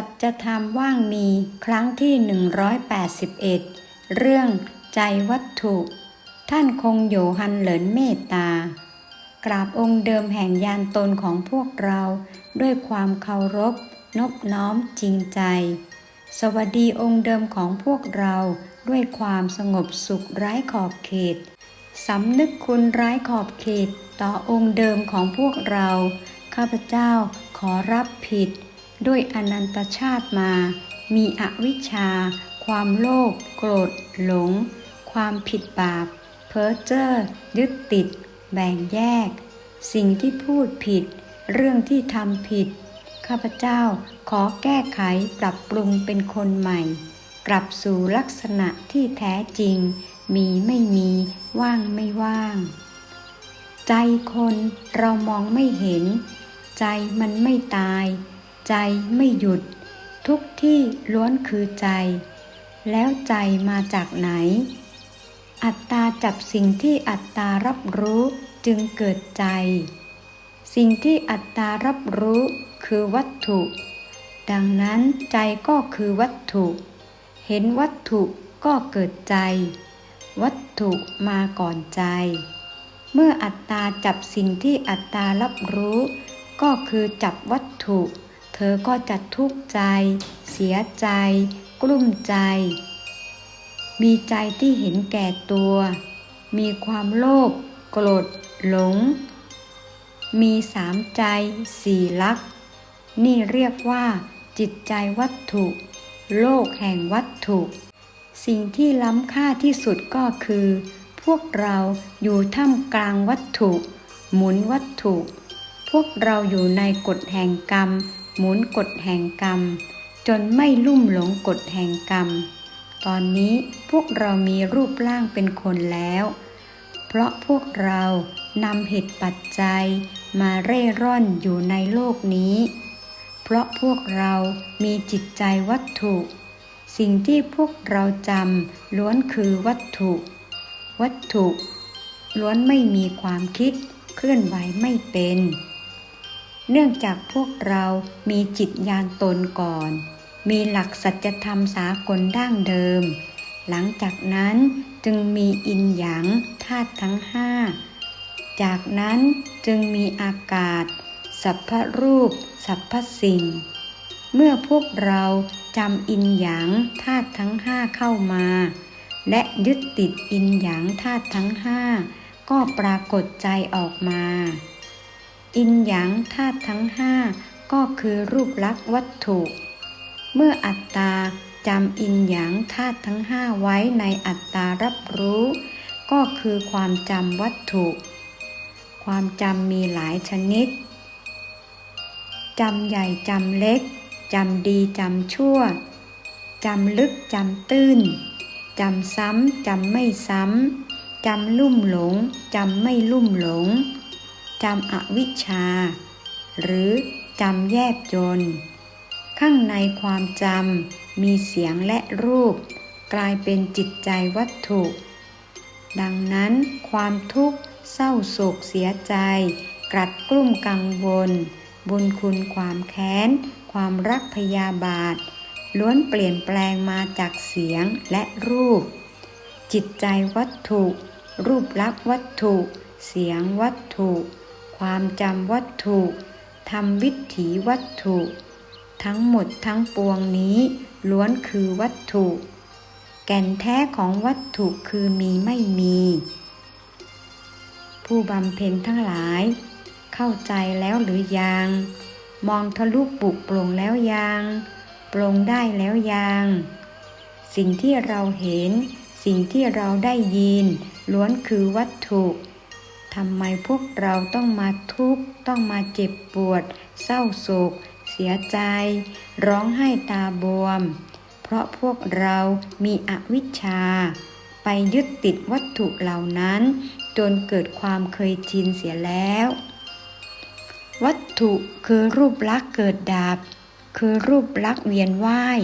สัจธรรมว่างมีครั้งที่ 181 เรื่องใจวัตถุ ท่านคงโยฮันเหลินเมตตากราบองค์เดิมแห่งยานตนของพวกเรา ด้วยความเคารพนบน้อมจริงใจ สวัสดีองค์เดิมของพวกเราด้วยความสงบสุขไร้ขอบเขตสำนึกคุณไร้ขอบเขตต่อองค์เดิมของพวกเรา ข้าพเจ้าขอรับผิด ด้วยอนันตชาติมา มีอวิชชา ความโลภโกรธหลง ความผิดบาป เพ้อเจ้อยึดติด แบ่งแยก สิ่งที่พูดผิด เรื่องที่ทำผิด ข้าพเจ้าขอแก้ไขปรับปรุงเป็นคนใหม่ กลับสู่ลักษณะที่แท้จริง มีไม่มีว่างไม่ว่าง ใจคนเรามองไม่เห็น ใจมันไม่ตาย ใจไม่หยุด ทุกที่ล้วนคือใจ แล้วใจมาจากไหน อัตตาจับสิ่งที่อัตตารับรู้จึงเกิดใจ สิ่งที่อัตตารับรู้คือวัตถุ ดังนั้นใจก็คือวัตถุ เห็นวัตถุก็เกิดใจ วัตถุมาก่อนใจ เมื่ออัตตาจับสิ่งที่อัตตารับรู้ ก็คือจับวัตถุ ธอก็จะทุกข์ใจ เสียใจ กลุ้มใจ มีใจที่เห็นแก่ตัว มีความโลภโกรธหลง มีสามใจสี่ลักษณ์นี่เรียกว่า จิตใจวัตถุ โลกแห่งวัตถุ สิ่งที่ล้ำค่าที่สุดก็คือ พวกเราอยู่ท่ามกลางวัตถุ หมุนวัตถุ พวกเราอยู่ในกฎแห่งกรรม หมุนกฎแห่งกรรม จนไม่ลุ่มหลงกฎแห่งกรรม ตอนนี้พวกเรามีรูปร่างเป็นคนแล้ว เพราะพวกเรานำเหตุปัจจัยมาเร่ร่อนอยู่ในโลกนี้ เพราะพวกเรามีจิตใจวัตถุ สิ่งที่พวกเราจำล้วนคือวัตถุ วัตถุ ล้วนไม่มีความคิดเคลื่อนไหวไม่เป็น เนื่องจากพวกเรามีจิตญาณตนก่อน มีหลักสัจธรรมสากลดั้งเดิม หลังจากนั้นจึงมีอินหยางธาตุทั้งห้า จากนั้นจึงมีอากาศ สัพพรูป สัพพสิ่ง เมื่อพวกเราจำอินหยางธาตุทั้งห้าเข้ามา และยึดติดอินหยางธาตุทั้งห้าก็ปรากฏใจออกมา อินหยางธาตุทั้งห้าก็คือรูปลักษณ์วัตถุ เมื่ออัตตาจำอินหยางธาตุทั้งห้าไว้ในอัตตารับรู้ ก็คือความจำวัตถุ ความจำมีหลายชนิดจำใหญ่จำเล็กจำดีจำชั่วจำลึกจำตื้นจำซ้ำจำไม่ซ้ำจำลุ่มหลงจำไม่ลุ่มหลง จำอวิชชา หรือจำแยบยนข้างในความจำมีเสียงและรูป กลายเป็นจิตใจวัตถุ ดังนั้นความทุกข์เศร้าโศกเสียใจกรัดกลุ้มกังวล บุญคุณความแค้น ความรักพยาบาท ล้วนเปลี่ยนแปลงมาจากเสียงและรูป จิตใจวัตถุ รูปลักษณ์วัตถุ เสียงวัตถุ ความจำวัตถุทำวิถีวัตถุ ทั้งหมดทั้งปวงนี้ ล้วนคือวัตถุ แก่นแท้ของวัตถุคือมีไม่มี ผู้บำเพ็ญทั้งหลาย เข้าใจแล้วหรือยัง มองทะลุปุกโปร่งแล้วยังโปร่งได้แล้วยัง สิ่งที่เราเห็น สิ่งที่เราได้ยิน ล้วนคือวัตถุ ทำไมพวกเราต้องมาทุกข์ ต้องมาเจ็บปวด เศร้าโศก เสียใจ ร้องไห้ตาบวม เพราะพวกเรามีอวิชชา ไปยึดติดวัตถุเหล่านั้น จนเกิดความเคยชินเสียแล้ว วัตถุคือรูปลักษ์เกิดดับ คือรูปลักษ์เวียนว่าย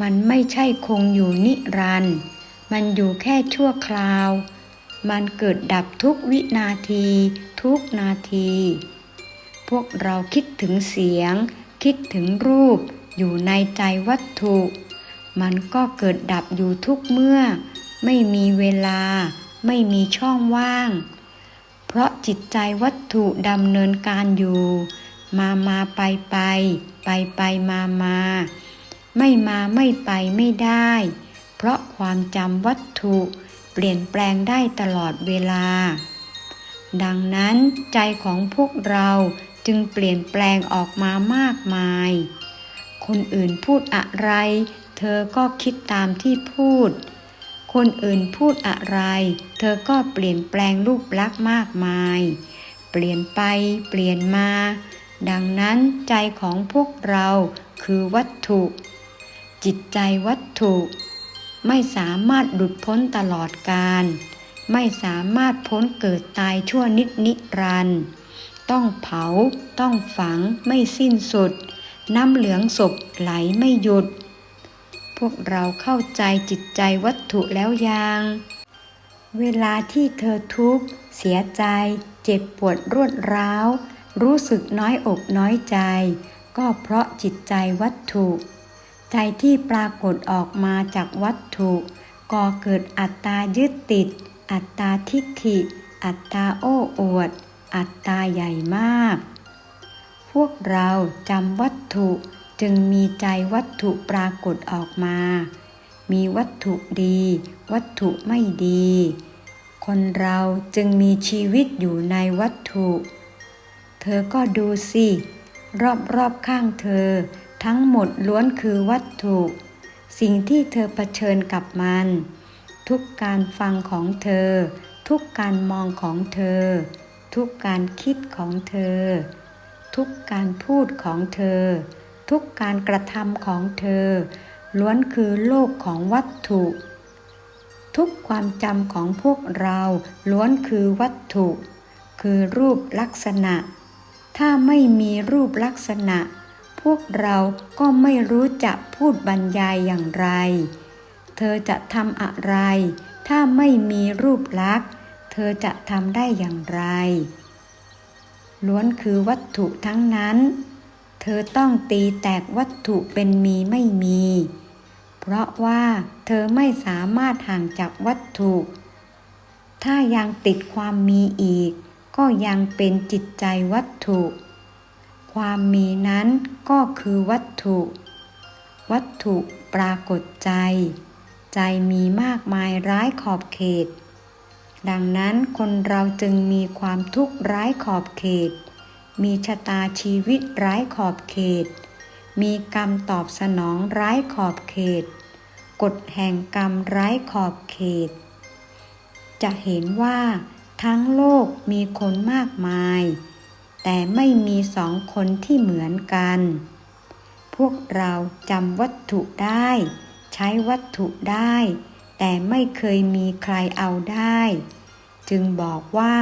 มันไม่ใช่คงอยู่นิรันดร์มันอยู่แค่ชั่วคราว มันเกิดดับทุกวินาที ทุกนาที พวกเราคิดถึงเสียง คิดถึงรูป อยู่ในใจวัตถุ มันก็เกิดดับอยู่ทุกเมื่อ ไม่มีเวลา ไม่มีช่องว่าง เพราะจิตใจวัตถุดำเนินการอยู่ มามาไปไป ไปไปมามาไม่มาไม่ไปไม่ได้ เพราะความจำวัตถุ ลี่ยนแปลงได้ตลอดเวลา ดังนั้นใจของพวกเราจึงเปลี่ยนแปลงออกมามากมาย คนอื่นพูดอะไร เธอก็คิดตามที่พูด คนอื่นพูดอะไร เธอก็เปลี่ยนแปลงรูปลักษณ์มากมาย เปลี่ยนไปเปลี่ยนมา ดังนั้นใจของพวกเราคือวัตถุ จิตใจวัตถุ ไม่สามารถหลุดพ้นตลอดกาลไม่สามารถพ้นเกิดตายชั่วนิดนิรันด์ต้องเผา ต้องฝังไม่สิ้นสุด น้ำเหลืองศพไหลไม่หยุด พวกเราเข้าใจจิตใจวัตถุแล้วยัง เวลาที่เธอทุกข์ เสียใจ เจ็บปวดรวดร้าว รู้สึกน้อยอกน้อยใจ ก็เพราะจิตใจวัตถุ ใจที่ปรากฏออกมาจากวัตถุก่อเกิดอัตตายึดติด อัตตาทิฏฐิ อัตตาโอ้อวด อัตตาใหญ่มาก พวกเราจำวัตถุจึงมีใจวัตถุปรากฏออกมา มีวัตถุดี วัตถุไม่ดี คนเราจึงมีชีวิตอยู่ในวัตถุ เธอก็ดูสิ รอบๆข้างเธอ ทั้งหมดล้วนคือวัตถุ สิ่งที่เธอเผชิญกับมัน ทุกการฟังของเธอ ทุกการมองของเธอ ทุกการคิดของเธอ ทุกการพูดของเธอ ทุกการกระทำของเธอ ล้วนคือโลกของวัตถุ ทุกความจำของพวกเราล้วนคือวัตถุ คือรูปลักษณะ ถ้าไม่มีรูปลักษณะ พวกเราก็ไม่รู้จะพูดบรรยายอย่างไร เธอจะทำอะไร ถ้าไม่มีรูปลักษณ์ เธอจะทำได้อย่างไร ล้วนคือวัตถุทั้งนั้น เธอต้องตีแตกวัตถุเป็นมีไม่มี เพราะว่าเธอไม่สามารถห่างจากวัตถุ ถ้ายังติดความมีอีก ก็ยังเป็นจิตใจวัตถุ ความมีนั้นก็คือวัตถุ วัตถุปรากฏใจ ใจมีมากมายร้ายขอบเขต ดังนั้นคนเราจึงมีความทุกข์ร้ายขอบเขต มีชะตาชีวิตร้ายขอบเขต มีกรรมตอบสนองร้ายขอบเขต กฎแห่งกรรมร้ายขอบเขต จะเห็นว่าทั้งโลกมีคนมากมาย แต่ไม่มีสองคนที่เหมือนกัน พวกเราจำวัตถุได้ ใช้วัตถุได้ แต่ไม่เคยมีใครเอาได้ จึงบอกว่า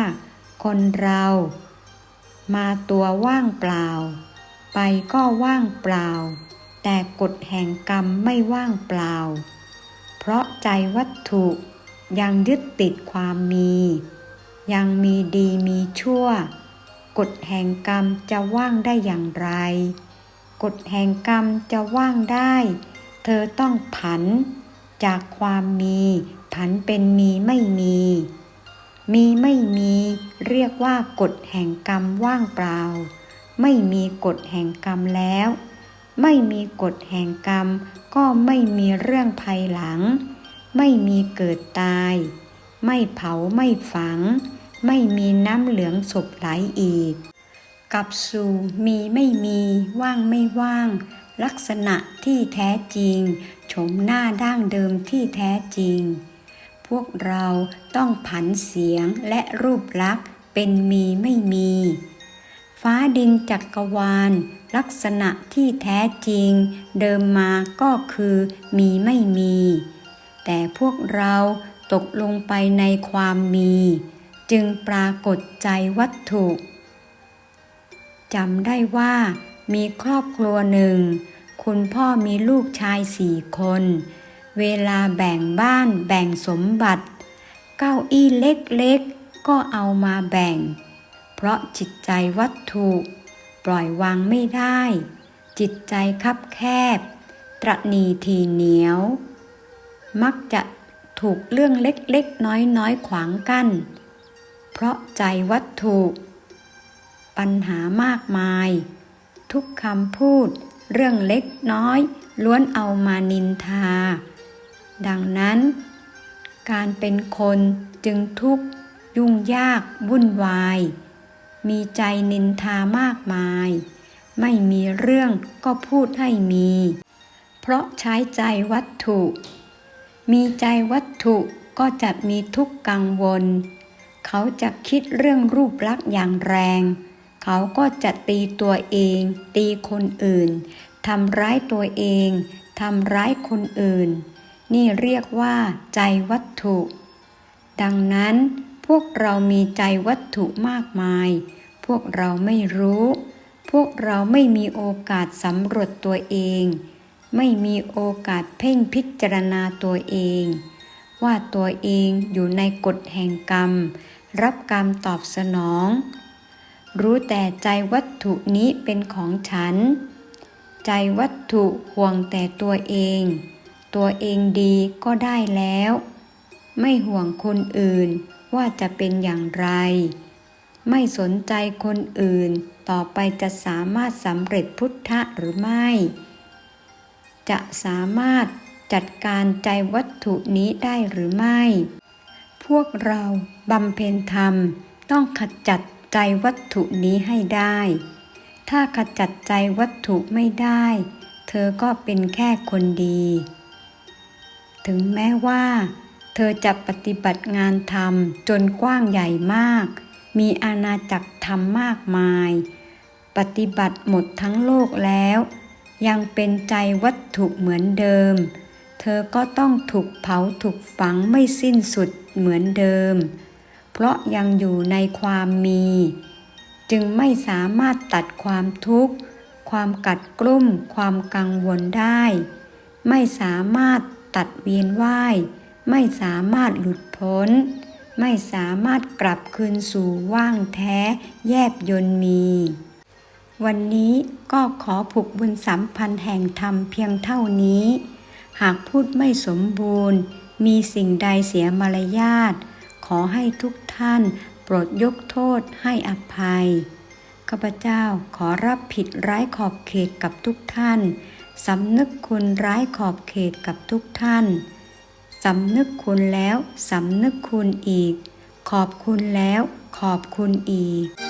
คนเรา มาตัวว่างเปล่า ไปก็ว่างเปล่า แต่กฎแห่งกรรมไม่ว่างเปล่า เพราะใจวัตถุยังยึดติดความมี ยังมีดีมีชั่ว กฎแห่งกรรมจะว่างได้อย่างไร กฎแห่งกรรมจะว่างได้ เธอต้องผัน จากความมี ผันเป็นมีไม่มี มีไม่มีเรียกว่ากฎแห่งกรรมว่างเปล่า ไม่มีกฎแห่งกรรมแล้ว ไม่มีกฎแห่งกรรม ก็ไม่มีเรื่องภายหลัง ไม่มีเกิดตาย ไม่เผาไม่ฝัง ไม่มีน้ำเหลืองศพไหลอีก กับสู่มีไม่มีว่างไม่ว่าง ลักษณะที่แท้จริงโฉมหน้าดั้งเดิมที่แท้จริง พวกเราต้องผันเสียงและรูปลักษณ์เป็นมีไม่มี ฟ้าดินจักกรวาล ลักษณะที่แท้จริง เดิมมาก็คือมีไม่มี แต่พวกเราตกลงไปในความมี จึงปรากฏใจวัตถุจำได้ว่ามีครอบครัวหนึ่ง คุณพ่อมีลูกชายสี่คน เวลาแบ่งบ้านแบ่งสมบัติ เก้าอี้เล็กๆ ก็เอามาแบ่ง เพราะจิตใจวัตถุ ปล่อยวางไม่ได้ จิตใจคับแคบ ตระหนีทีเหนียว มักจะถูกเรื่องเล็กๆ น้อยๆ ขวางกัน้น เพราะใจวัตถุ ปัญหามากมาย ทุกคำพูด เรื่องเล็กน้อย ล้วนเอามานินทา ดังนั้น การเป็นคนจึงทุกข์ยุ่งยากวุ่นวาย มีใจนินทามากมาย ไม่มีเรื่องก็พูดให้มี เพราะใช้ใจวัตถุ มีใจวัตถุก็จะมีทุกข์กังวล เขาจะคิดเรื่องรูปลักษณ์อย่างแรง เขาก็จะตีตัวเอง ตีคนอื่นทำร้ายตัวเองทำร้ายคนอื่น นี่เรียกว่า ใจวัตถุ ดังนั้น พวกเรามีใจวัตถุมากมาย พวกเราไม่รู้ พวกเราไม่มีโอกาสสำรวจตัวเอง ไม่มีโอกาสเพ่งพิจารณาตัวเอง ว่าตัวเองอยู่ในกฎแห่งกรรม รับกรรมตอบสนอง รู้แต่ใจวัตถุนี้เป็นของฉัน ใจวัตถุห่วงแต่ตัวเอง ตัวเองดีก็ได้แล้ว ไม่ห่วงคนอื่นว่าจะเป็นอย่างไร ไม่สนใจคนอื่นต่อไปจะสามารถสำเร็จพุทธะหรือไม่ จะสามารถจัดการใจวัตถุนี้ได้หรือไม่ พวกเรา บำเพ็ญธรรมต้องขจัดใจวัตถุนี้ให้ได้ ถ้าขจัดใจวัตถุไม่ได้ เธอก็เป็นแค่คนดี ถึงแม้ว่า เธอจะปฏิบัติงานธรรมจนกว้างใหญ่มาก มีอาณาจักรธรรมมากมาย ปฏิบัติหมดทั้งโลกแล้ว ยังเป็นใจวัตถุเหมือนเดิม เธอก็ต้องถูกเผาถูกฝังไม่สิ้นสุดเหมือนเดิม เพราะยังอยู่ในความมี จึงไม่สามารถตัดความทุกข์ ความกัดกลุ้มความกังวลได้ ไม่สามารถตัดเวียนว่าย ไม่สามารถหลุดพ้น ไม่สามารถกลับคืนสู่ว่างแท้แยบยนมี วันนี้ก็ขอผูกบุญสัมพันธ์แห่งธรรมเพียงเท่านี้ หากพูดไม่สมบูรณ์ มีสิ่งใดเสียมารยาท ขอให้ทุกท่านโปรดยกโทษให้อภัย ข้าพเจ้าขอรับผิดร้ายขอบเขตกับทุกท่านสำนึกคุณร้ายขอบเขตกับทุกท่านสำนึกคุณแล้วสำนึกคุณอีก ขอบคุณแล้วขอบคุณอีก